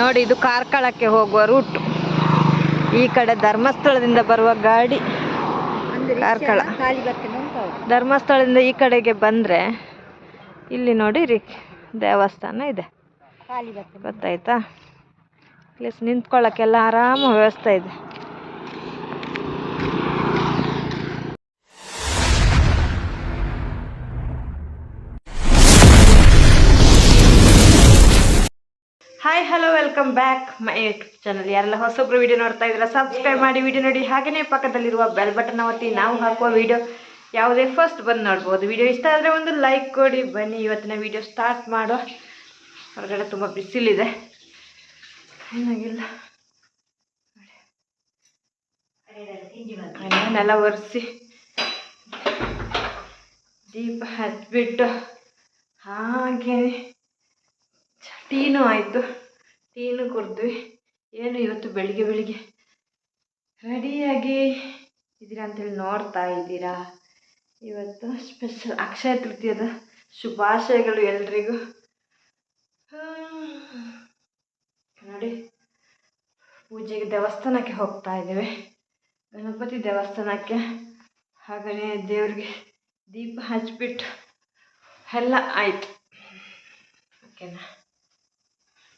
ನೋಡಿ ಇದು ಕಾರ್ಕಳಕ್ಕೆ ಹೋಗುವ ರೂಟ್. ಈ ಕಡೆ ಧರ್ಮಸ್ಥಳದಿಂದ ಬರುವ ಗಾಡಿ ಕಾರ್ಕಳ. ಧರ್ಮಸ್ಥಳದಿಂದ ಈ ಕಡೆಗೆ ಬಂದರೆ ಇಲ್ಲಿ ನೋಡಿ ರೀ ದೇವಸ್ಥಾನ ಇದೆ. ಗೊತ್ತಾಯ್ತಾ? ಪ್ಲೇಸ್ ನಿಂತ್ಕೊಳ್ಳೋಕ್ಕೆಲ್ಲ ಆರಾಮ ವ್ಯವಸ್ಥೆ ಇದೆ. Hi hello welcome back my YouTube channel ಯಾರೆಲ್ಲ ಹೊಸೊಬ್ರು ವಿಡಿಯೋ ನೋಡ್ತಾ ಇದ್ದೀರಾ ಸಬ್ಸ್ಕ್ರೈಬ್ ಮಾಡಿ ವಿಡಿಯೋ ನೋಡಿ. ಹಾಗೆಯೇ ಪಕ್ಕದಲ್ಲಿರುವ ಬೆಲ್ ಬಟನ್ ಒತ್ತಿ ನಾವು ಹಾಕುವ ವಿಡಿಯೋ ಯಾವುದೇ ಫಸ್ಟ್ ಬಂದು ನೋಡ್ಬೋದು. ವಿಡಿಯೋ ಇಷ್ಟ ಆದರೆ ಒಂದು ಲೈಕ್ ಕೊಡಿ. ಬನ್ನಿ, ಇವತ್ತಿನ ವಿಡಿಯೋ ಸ್ಟಾರ್ಟ್ ಮಾಡೋ ಹೊರಗಡೆ ತುಂಬ ಬಿಸಿಲಿದೆ. ಏನಾಗಿಲ್ಲ. ನೆಲ ಒರೆಸಿ ದೀಪ ಹಚ್ಬಿಟ್ಟು ಹಾಗೆ ಟೀನು ಆಯಿತು. ಟೀನು ಕುಡಿದ್ವಿ ಏನು ಇವತ್ತು ಬೆಳಿಗ್ಗೆ ಬೆಳಿಗ್ಗೆ? ರೆಡಿಯಾಗಿ ಇದ್ದೀರಾ ಅಂತೇಳಿ ನೋಡ್ತಾ ಇದ್ದೀರಾ ಇವತ್ತು ಸ್ಪೆಷಲ್ ಅಕ್ಷಯ ತೃತೀಯದ ಶುಭಾಶಯಗಳು ಎಲ್ರಿಗೂ. ನೋಡಿ, ಪೂಜೆಗೆ ದೇವಸ್ಥಾನಕ್ಕೆ ಹೋಗ್ತಾ ಇದ್ದೇವೆ. ಗಣಪತಿ ದೇವಸ್ಥಾನಕ್ಕೆ. ಹಾಗೆಯೇ ದೇವ್ರಿಗೆ ದೀಪ ಹಚ್ಚಿಬಿಟ್ಟು ಎಲ್ಲ ಆಯಿತು. ಓಕೆನಾ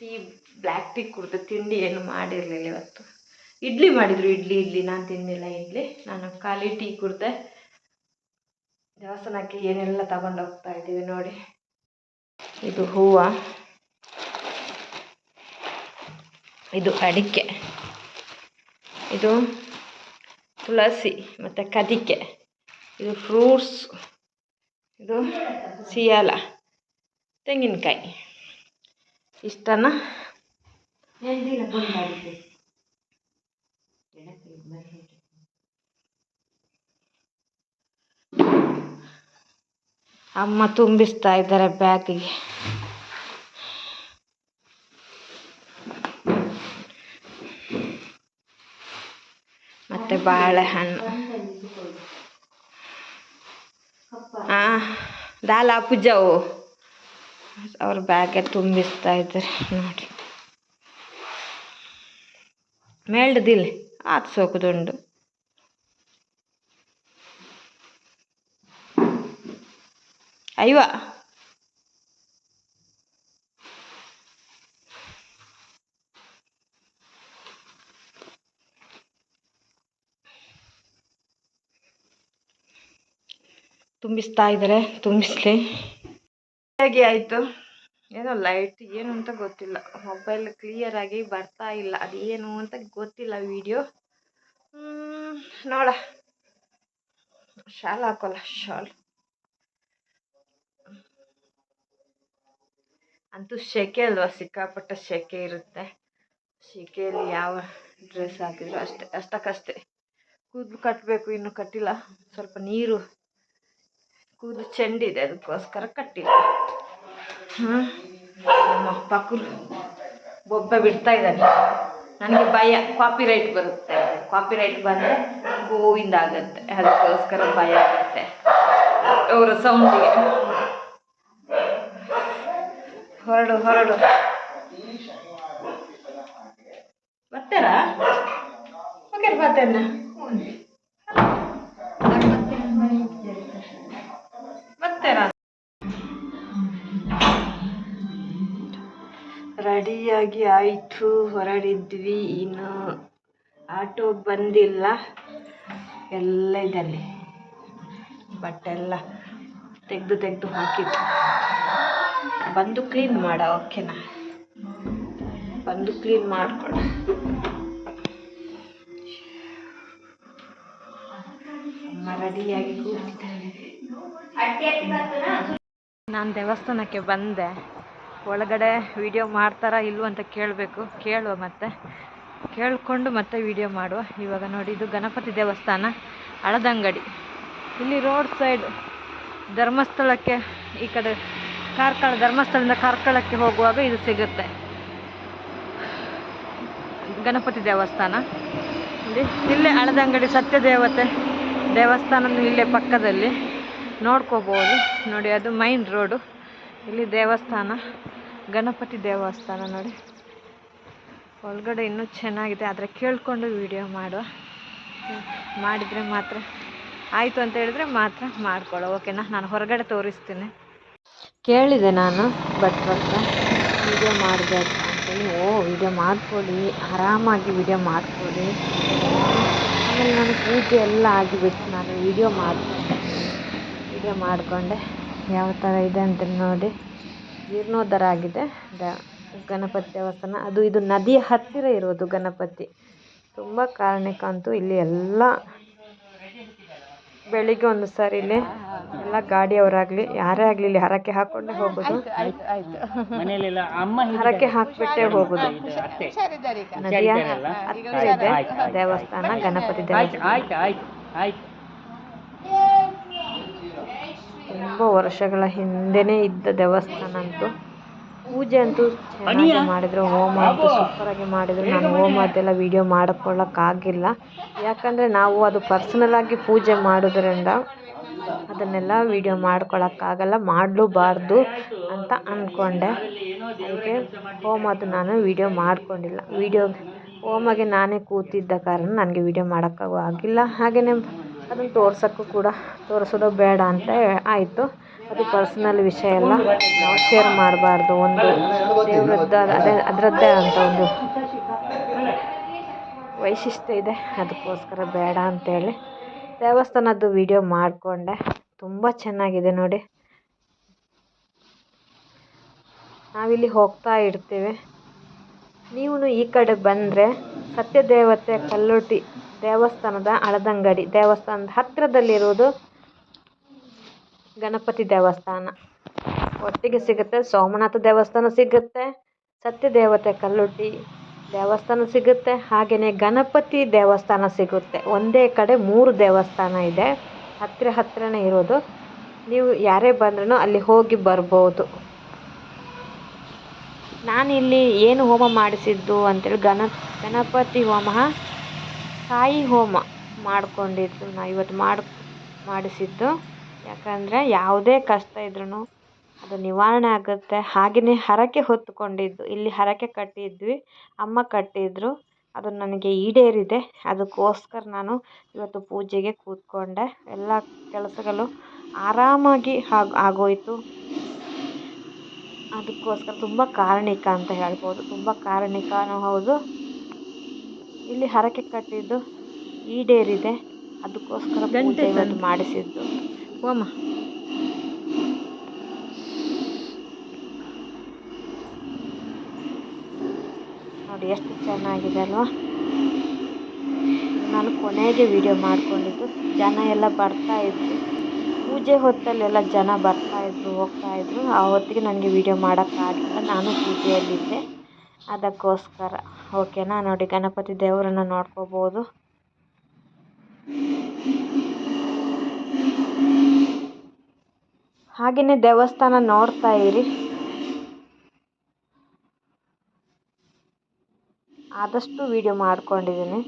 ಟೀ, ಬ್ಲ್ಯಾಕ್ ಟೀ ಕುಡ್ದು ತಿಂಡಿ ಏನು ಮಾಡಿರಲಿಲ್ಲ ಇವತ್ತು. ಇಡ್ಲಿ ಮಾಡಿದರು, ಇಡ್ಲಿ ಇಡ್ಲಿ. ನಾನು ತಿಂದಿಲ್ಲ ಇಡ್ಲಿ. ನಾನು ಖಾಲಿ ಟೀ ಕುಡಿದೆ. ದೇವಸ್ಥಾನಕ್ಕೆ ಏನೆಲ್ಲ ತಗೊಂಡು ಹೋಗ್ತಾ ಇದ್ದೀವಿ ನೋಡಿ. ಇದು ಹೂವು. ಇದು ಅಡಿಕೆ. ಇದು ತುಳಸಿ ಮತ್ತು ಕದಿಕೆ. ಇದು ಫ್ರೂಟ್ಸ್. ಇದು ಸಿಯಾಲ. ತೆಂಗಿನಕಾಯಿ. ಇಷ್ಟನ್ನ ಬಂದಾಡಿದ್ದೆ ಅಮ್ಮ ತುಂಬಿಸ್ತಾ ಇದ್ದಾರೆ ಬ್ಯಾಗಿಗೆ. ಮತ್ತೆ ಬಾಳೆಹಣ್ಣು ಹಾಂ ದಾಲ ಪೂಜಾವು. ಅವ್ರ ಬ್ಯಾಗೆ ತುಂಬಿಸ್ತಾ ಇದ್ದಾರೆ ನೋಡಿ. ಮೇಳ್ದಿಲ್ಲ ಆತ್ ಸೋಕುದುಂಡು ಅಯ್ಯವ ತುಂಬಿಸ್ತಾ ಇದ್ದಾರೆ ತುಂಬಿಸ್ಲಿ. ಹೇಗೆ ಆಯಿತು? ಏನೋ ಲೈಟ್ ಏನು ಅಂತ ಗೊತ್ತಿಲ್ಲ. ಮೊಬೈಲ್ ಕ್ಲಿಯರ್ ಆಗಿ ಬರ್ತಾ ಇಲ್ಲ. ಅದು ಏನು ಅಂತ ಗೊತ್ತಿಲ್ಲ ವಿಡಿಯೋ ನೋಡ. ಶಾಲ್ ಹಾಕೋಲ್ಲ, ಶಾಲ್. ಅಂತೂ ಸೆಕೆ ಅಲ್ವಾ? ಸಿಕ್ಕಾಪಟ್ಟ ಸೆಕೆ ಇರುತ್ತೆ. ಸೆಕೆಯಲ್ಲಿ ಯಾವ ಡ್ರೆಸ್ ಹಾಕಿದ್ರು ಅಷ್ಟೇ, ಅಷ್ಟಕ್ಕಷ್ಟೇ. ಕೂದಲು ಕಟ್ಟಬೇಕು ಇನ್ನೂ ಕಟ್ಟಿಲ್ಲ. ಸ್ವಲ್ಪ ನೀರು ಕೂದಲು ಚೆಂಡಿದೆ, ಅದಕ್ಕೋಸ್ಕರ ಕಟ್ಟಿಲ್ಲ. ಹ್ಞೂ ನಮ್ಮ ಪಕ್ಕರು ಒಬ್ಬ ಬಿಡ್ತಾ ಇದ್ದಾನೆ. ನನಗೆ ಭಯ ಕಾಪಿ ರೈಟ್ ಬರುತ್ತೆ. ಕಾಪಿ ರೈಟ್ ಬಂದರೆ ಗೋವಿಂದ ಆಗುತ್ತೆ. ಅದಕ್ಕೋಸ್ಕರ ಭಯ ಆಗುತ್ತೆ. ಅವರ ಸೌಂಡಿಗೆ ಹೊರಡು ಹೊರಡು. ಬರ್ತಾರಾ? ಓಕೆ ಬರ್ತೇನೆ ರೆಡಿಯಾಗಿ ಆಯಿತು ಹೊರಡಿದ್ವಿ. ಇನ್ನು ಆಟೋ ಬಂದಿಲ್ಲ. ಎಲ್ಲ ಇದಲ್ಲಿ ಬಟ್ಟೆ ಎಲ್ಲ ತೆಗೆದು ತೆಗೆದು ಹಾಕಿದ್ದು ಬಂದು ಕ್ಲೀನ್ ಮಾಡ ಓಕೆನಾ ಬಂದು ಕ್ಲೀನ್ ಮಾಡ್ಕೊಡ. ಅಮ್ಮ ರೆಡಿಯಾಗಿ ಕೂತಿದ್ದಾರೆ ನಾನು ದೇವಸ್ಥಾನಕ್ಕೆ ಬಂದೆ. ಒಳಗಡೆ ವಿಡಿಯೋ ಮಾಡ್ತಾರಾ ಇಲ್ವ ಅಂತ ಕೇಳಬೇಕು. ಕೇಳುವ ಮತ್ತೆ. ಕೇಳಿಕೊಂಡು ಮತ್ತೆ ವಿಡಿಯೋ ಮಾಡುವ. ಇವಾಗ ನೋಡಿ, ಇದು ಗಣಪತಿ ದೇವಸ್ಥಾನ ಹಳದಂಗಡಿ ಇಲ್ಲಿ ರೋಡ್ ಸೈಡ್ ಧರ್ಮಸ್ಥಳಕ್ಕೆ, ಈ ಕಡೆ ಕಾರ್ಕಳ, ಧರ್ಮಸ್ಥಳದಿಂದ ಕಾರ್ಕಳಕ್ಕೆ ಹೋಗುವಾಗ ಇದು ಸಿಗುತ್ತೆ. ಗಣಪತಿ ದೇವಸ್ಥಾನ. ಇಲ್ಲಿ, ಇಲ್ಲೇ ಹಳದಂಗಡಿ ಸತ್ಯ ದೇವತೆ ದೇವಸ್ಥಾನನೂ ಇಲ್ಲೇ ಪಕ್ಕದಲ್ಲಿ. ನೋಡ್ಕೋಬೋದು. ನೋಡಿ, ಅದು ಮೈನ್ ರೋಡು ಇಲ್ಲಿ ದೇವಸ್ಥಾನ. ಗಣಪತಿ ದೇವಸ್ಥಾನ ನೋಡಿ. ಒಳಗಡೆ ಇನ್ನೂ ಚೆನ್ನಾಗಿದೆ, ಆದರೆ ಕೇಳಿಕೊಂಡು ವಿಡಿಯೋ ಮಾಡುವ ಮಾಡಿದರೆ ಮಾತ್ರ, ಆಯಿತು ಅಂತ ಹೇಳಿದ್ರೆ ಮಾತ್ರ ಮಾಡ್ಕೊಳ್ಳೋ ಓಕೆನಾ ನಾನು ಹೊರಗಡೆ ತೋರಿಸ್ತೀನಿ. ಕೇಳಿದೆ ನಾನು ಬಟ್ ಹತ್ರ ವಿಡಿಯೋ ಮಾಡಬೇಕು ಅಂತೇಳಿ ಓ ವಿಡಿಯೋ ಮಾಡ್ಕೊಳ್ಳಿ, ಆರಾಮಾಗಿ ವಿಡಿಯೋ ಮಾಡ್ಕೊಳ್ಳಿ. ಆಮೇಲೆ ನಾನು ಪೂಜೆ ಎಲ್ಲ ಆಗಿಬಿಟ್ಟು ನಾನು ವಿಡಿಯೋ ಮಾಡಿಕೊಂಡೆ ವಿಡಿಯೋ ಮಾಡಿಕೊಂಡೆ. ಯಾವ ಥರ ಇದೆ ಅಂತ ನೋಡಿ. ಜೀರ್ಣೋದ್ಧಾರ ಆಗಿದೆ ದ ಗಣಪತಿ ದೇವಸ್ಥಾನ. ಅದು ಇದು ನದಿಯ ಹತ್ತಿರ ಇರೋದು ಗಣಪತಿ. ತುಂಬ ಕಾರಣಕ್ಕೆ ಅಂತೂ ಇಲ್ಲಿ ಎಲ್ಲ ಬೆಳಿಗ್ಗೆ ಒಂದು ಸಾರಿ ಇಲ್ಲಿ ಎಲ್ಲ ಗಾಡಿಯವರಾಗಲಿ ಯಾರೇ ಆಗಲಿ ಇಲ್ಲಿ ಹರಕೆ ಹಾಕೊಂಡೇ ಹೋಗೋದು. ಹರಕೆ ಹಾಕ್ಬಿಟ್ಟೇ ಹೋಗೋದು. ನದಿಯ ಹತ್ತಿರ ಇದೆ ದೇವಸ್ಥಾನ ಗಣಪತಿ ದೇವಸ್ಥಾನ ಆಯ್ತು ಆಯ್ತು ಆಯ್ತು ತುಂಬ ವರ್ಷಗಳ ಹಿಂದೆನೇ ಇದ್ದ ದೇವಸ್ಥಾನ ಅಂತೂ. ಪೂಜೆ ಅಂತೂ ಚೆನ್ನಾಗಿ ಮಾಡಿದ್ರು ಹೋಮ ಅಂತೂ ಸೂಪರಾಗಿ ಮಾಡಿದ್ರು. ನಾನು ಹೋಮ ಅದೆಲ್ಲ ವೀಡಿಯೋ ಮಾಡ್ಕೊಳ್ಳೋಕ್ಕಾಗಿಲ್ಲ. ಯಾಕಂದರೆ ನಾವು ಅದು ಪರ್ಸನಲ್ ಆಗಿ ಪೂಜೆ ಮಾಡೋದ್ರಿಂದ ಅದನ್ನೆಲ್ಲ ವೀಡಿಯೋ ಮಾಡ್ಕೊಳಕ್ಕಾಗಲ್ಲ ಮಾಡಲೂಬಾರ್ದು ಅಂತ ಅಂದ್ಕೊಂಡೆ. ಅದಕ್ಕೆ ಅದು ನಾನು ವೀಡಿಯೋ ಮಾಡ್ಕೊಂಡಿಲ್ಲ. ವೀಡಿಯೋ ಹೋಮಗೆ ನಾನೇ ಕೂತಿದ್ದ ಕಾರಣ ನನಗೆ ವೀಡಿಯೋ ಮಾಡೋಕ್ಕಾಗೂ ಆಗಿಲ್ಲ. ಹಾಗೆಯೇ ಅದನ್ನು ತೋರ್ಸೋಕ್ಕೂ ಕೂಡ ತೋರಿಸೋದು ಬೇಡ ಅಂತ ಆಯಿತು. ಅದು ಪರ್ಸ್ನಲ್ ವಿಷಯ ಎಲ್ಲ ನಾವು ಶೇರ್ ಮಾಡಬಾರ್ದು. ಒಂದು ದೇವ್ರದ್ದು, ಅದೇ ಅದರದ್ದೇ ಅಂತ ಒಂದು ವೈಶಿಷ್ಟ್ಯ ಇದೆ. ಅದಕ್ಕೋಸ್ಕರ ಬೇಡ ಅಂತೇಳಿ ದೇವಸ್ಥಾನದ್ದು ವಿಡಿಯೋ ಮಾಡಿಕೊಂಡೆ. ತುಂಬ ಚೆನ್ನಾಗಿದೆ ನೋಡಿ. ನಾವಿಲ್ಲಿ ಹೋಗ್ತಾ ಇರ್ತೀವಿ. ನೀವು ಈ ಕಡೆ ಬಂದರೆ ಸತ್ಯದೇವತೆ ಕಲ್ಲೋಟಿ ದೇವಸ್ಥಾನದ ಹಳದಂಗಡಿ ದೇವಸ್ಥಾನದ ಹತ್ತಿರದಲ್ಲಿರೋದು ಗಣಪತಿ ದೇವಸ್ಥಾನ. ಒಟ್ಟಿಗೆ ಸಿಗುತ್ತೆ ಸೋಮನಾಥ ದೇವಸ್ಥಾನ ಸಿಗುತ್ತೆ, ಸತ್ಯದೇವತೆ ಕಲ್ಲುಡ್ಡಿ ದೇವಸ್ಥಾನ ಸಿಗುತ್ತೆ ಹಾಗೆಯೇ ಗಣಪತಿ ದೇವಸ್ಥಾನ ಸಿಗುತ್ತೆ. ಒಂದೇ ಕಡೆ ಮೂರು ದೇವಸ್ಥಾನ ಇದೆ. ಹತ್ತಿರ ಹತ್ತಿರನೇ ಇರೋದು. ನೀವು ಯಾರೇ ಬಂದ್ರೂ ಅಲ್ಲಿ ಹೋಗಿ ಬರ್ಬೋದು. ನಾನಿಲ್ಲಿ ಏನು ಹೋಮ ಮಾಡಿಸಿದ್ದು ಅಂತೇಳಿ ಗಣ, ಗಣಪತಿ ಹೋಮ ಸಾಯಿ ಹೋಮ ಮಾಡ್ಕೊಂಡಿದ್ದು ನಾ ಇವತ್ತು ಮಾಡಿ, ಮಾಡಿಸಿದ್ದು. ಯಾಕಂದರೆ ಯಾವುದೇ ಕಷ್ಟ ಇದ್ರೂ ಅದು ನಿವಾರಣೆ ಆಗುತ್ತೆ. ಹಾಗೆಯೇ ಹರಕೆ ಹೊತ್ತುಕೊಂಡಿದ್ದು ಇಲ್ಲಿ ಹರಕೆ ಕಟ್ಟಿದ್ವಿ, ಅಮ್ಮ ಕಟ್ಟಿದ್ರು. ಅದು ನನಗೆ ಈಡೇರಿದೆ. ಅದಕ್ಕೋಸ್ಕರ ನಾನು ಇವತ್ತು ಪೂಜೆಗೆ ಕೂತ್ಕೊಂಡೆ. ಎಲ್ಲ ಕೆಲಸಗಳು ಆರಾಮಾಗಿ ಹಾಗು, ಆಗೋಯಿತು. ಅದಕ್ಕೋಸ್ಕರ ತುಂಬ ಕಾರಣಿಕ ಅಂತ ಹೇಳ್ಬೋದು. ತುಂಬ ಕಾರಣಿಕನೂ ಹೌದು. ಇಲ್ಲಿ ಹರಕೆ ಕಟ್ಟಿದ್ದು ಈಡೇರಿದೆ ಅದಕ್ಕೋಸ್ಕರ ಪೂಜೆ ಇವತ್ತು ಮಾಡಿಸಿದ್ದು. ಹೋಮ. ನೋಡಿ ಎಷ್ಟು ಚೆನ್ನಾಗಿದೆ ಅಲ್ವಾ? ನಾನು ಕೊನೆಗೆ ವಿಡಿಯೋ ಮಾಡಿಕೊಂಡಿದ್ದು. ಜನ ಎಲ್ಲ ಬರ್ತಾ ಇದ್ರು. ಪೂಜೆ ಹೊತ್ತಲ್ಲೆಲ್ಲ ಜನ ಬರ್ತಾ ಇದ್ರು ಹೋಗ್ತಾ ಇದ್ರು. ಆ ಹೊತ್ತಿಗೆ ನನಗೆ ವಿಡಿಯೋ ಮಾಡೋಕ್ಕಾಗಲಿಲ್ಲ. ನಾನು ಪೂಜೆಯಲ್ಲಿದ್ದೆ. ಅದಕ್ಕೋಸ್ಕರ. ಓಕೆನಾ ನೋಡಿ ಗಣಪತಿ ದೇವರನ್ನು ನೋಡ್ಕೋಬೋದು. ಹಾಗೆಯೇ ದೇವಸ್ಥಾನ ನೋಡ್ತಾ ಇರಿ. ಆದಷ್ಟು ವಿಡಿಯೋ ಮಾಡ್ಕೊಂಡಿದ್ದೀನಿ.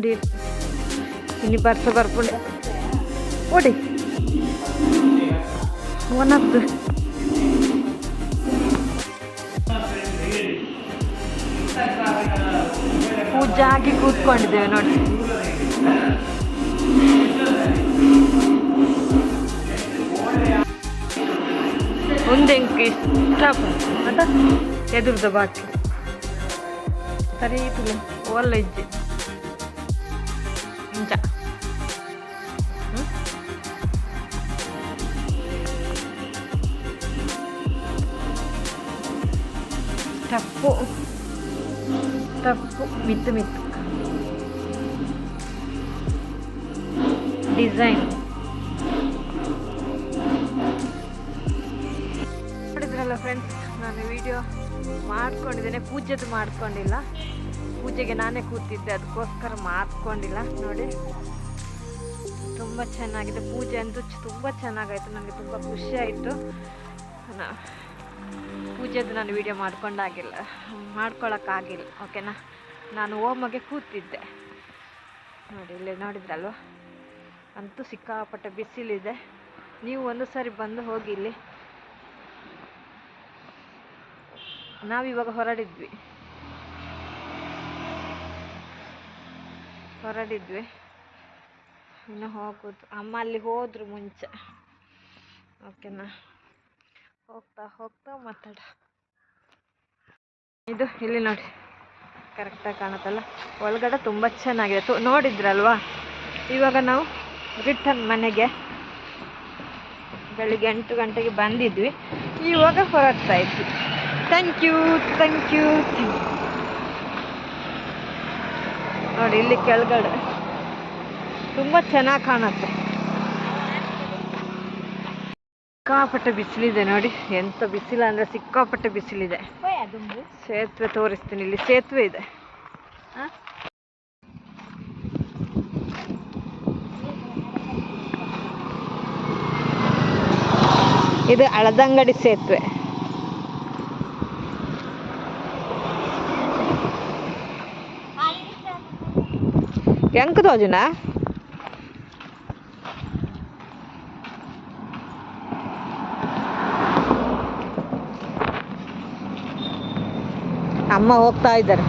ಗುಂಡಿ ಇಲ್ಲಿ ಬರ್ಸ ಬರ್ಪುಂಡಿ ಓಡಿ. ಒನತ್ತು ಪೂಜೆ ಹಾಕಿ ಕೂತ್ಕೊಂಡಿದ್ದೇವೆ ನೋಡಿ. ಮುಂದೆ ಇಷ್ಟ ಅದ ಎದುರ್ದ ಬಾಕಿ. ಸರಿ ಒಳ್ಳೆ ಇಜ್ಜಿ. ಹ್ಮ್? ತಪ್ಪು ತಪ್ಪು ಮಿತ್ತು ಮಿತ್ತು ಡಿಸೈನ್ ನೋಡಿದ್ರಲ್ಲ ಫ್ರೆಂಡ್ಸ್ ನಾನು ವಿಡಿಯೋ ಮಾಡ್ಕೊಂಡಿದ್ದೇನೆ ಪೂಜೆದು ಮಾಡ್ಕೊಂಡಿಲ್ಲ. ಪೂಜೆಗೆ ನಾನೇ ಕೂತಿದ್ದೆ, ಅದಕ್ಕೋಸ್ಕರ ಮಾಡ್ಕೊಂಡಿಲ್ಲ ನೋಡಿ, ತುಂಬ ಚೆನ್ನಾಗಿದೆ. ಪೂಜೆ ಅಂತೂ ತುಂಬ ಚೆನ್ನಾಗಾಯಿತು ನನಗೆ ತುಂಬ ಖುಷಿ ಆಯಿತು. ಪೂಜೆದು ನಾನು ವಿಡಿಯೋ ಮಾಡ್ಕೊಂಡಾಗಿಲ್ಲ, ಮಾಡ್ಕೊಳಕ್ಕಾಗಿಲ್ಲ, ಓಕೆನಾ? ನಾನು ಓಮಗೆ ಕೂತಿದ್ದೆ. ನೋಡಿ, ಇಲ್ಲಿ ನೋಡಿದ್ರಲ್ವ? ಅಂತೂ ಸಿಕ್ಕಾಪಟ್ಟೆ ಬಿಸಿಲಿದೆ. ನೀವು ಒಂದು ಸಾರಿ ಬಂದು ಹೋಗಿ ಇಲ್ಲಿ. ನಾವಿವಾಗ ಹೊರಡಿದ್ವಿ. ಹೊರಡಿದ್ವಿ. ಇನ್ನು ಹೋಗೋದು, ಅಮ್ಮ ಅಲ್ಲಿ ಹೋದ್ರು ಮುಂಚೆ. ಓಕೆನಾ ಹೋಗ್ತಾ ಹೋಗ್ತಾ ಮಾತಾಡ. ಇದು ಇಲ್ಲಿ ನೋಡಿ ಕರೆಕ್ಟಾಗಿ ಕಾಣುತ್ತಲ್ಲ? ಒಳಗಡೆ ತುಂಬ ಚೆನ್ನಾಗಿದೆ. ನೋಡಿದ್ರಲ್ವಾ? ಇವಾಗ ನಾವು ರಿಟರ್ನ್ ಮನೆಗೆ. ಬೆಳಿಗ್ಗೆ ಎಂಟು ಗಂಟೆಗೆ ಬಂದಿದ್ವಿ. ಇವಾಗ ಹೊರಡ್ತಾ ಇದ್ವಿ. ಥ್ಯಾಂಕ್ ಯು ಥ್ಯಾಂಕ್ ಯು ನೋಡಿ ಇಲ್ಲಿ ಕೆಳಗಡೆ. ತುಂಬ ಚೆನ್ನಾಗಿ ಕಾಣುತ್ತೆ. ಸಿಕ್ಕಾಪಟ್ಟೆ ಬಿಸಿಲಿದೆ ನೋಡಿ. ಎಂತ ಬಿಸಿಲ ಅಂದ್ರೆ ಸಿಕ್ಕಾಪಟ್ಟೆ ಬಿಸಿಲಿದೆ. ಸೇತುವೆ ತೋರಿಸ್ತೀನಿ ಇಲ್ಲಿ. ಸೇತುವೆ ಇದೆ? ಇದು ಹಳದಂಗಡಿ ಸೇತುವೆ. ಹೆಂಗ್ ತೋಜುನ ಅಮ್ಮ ಹೋಗ್ತಾ ಇದ್ದಾರೆ.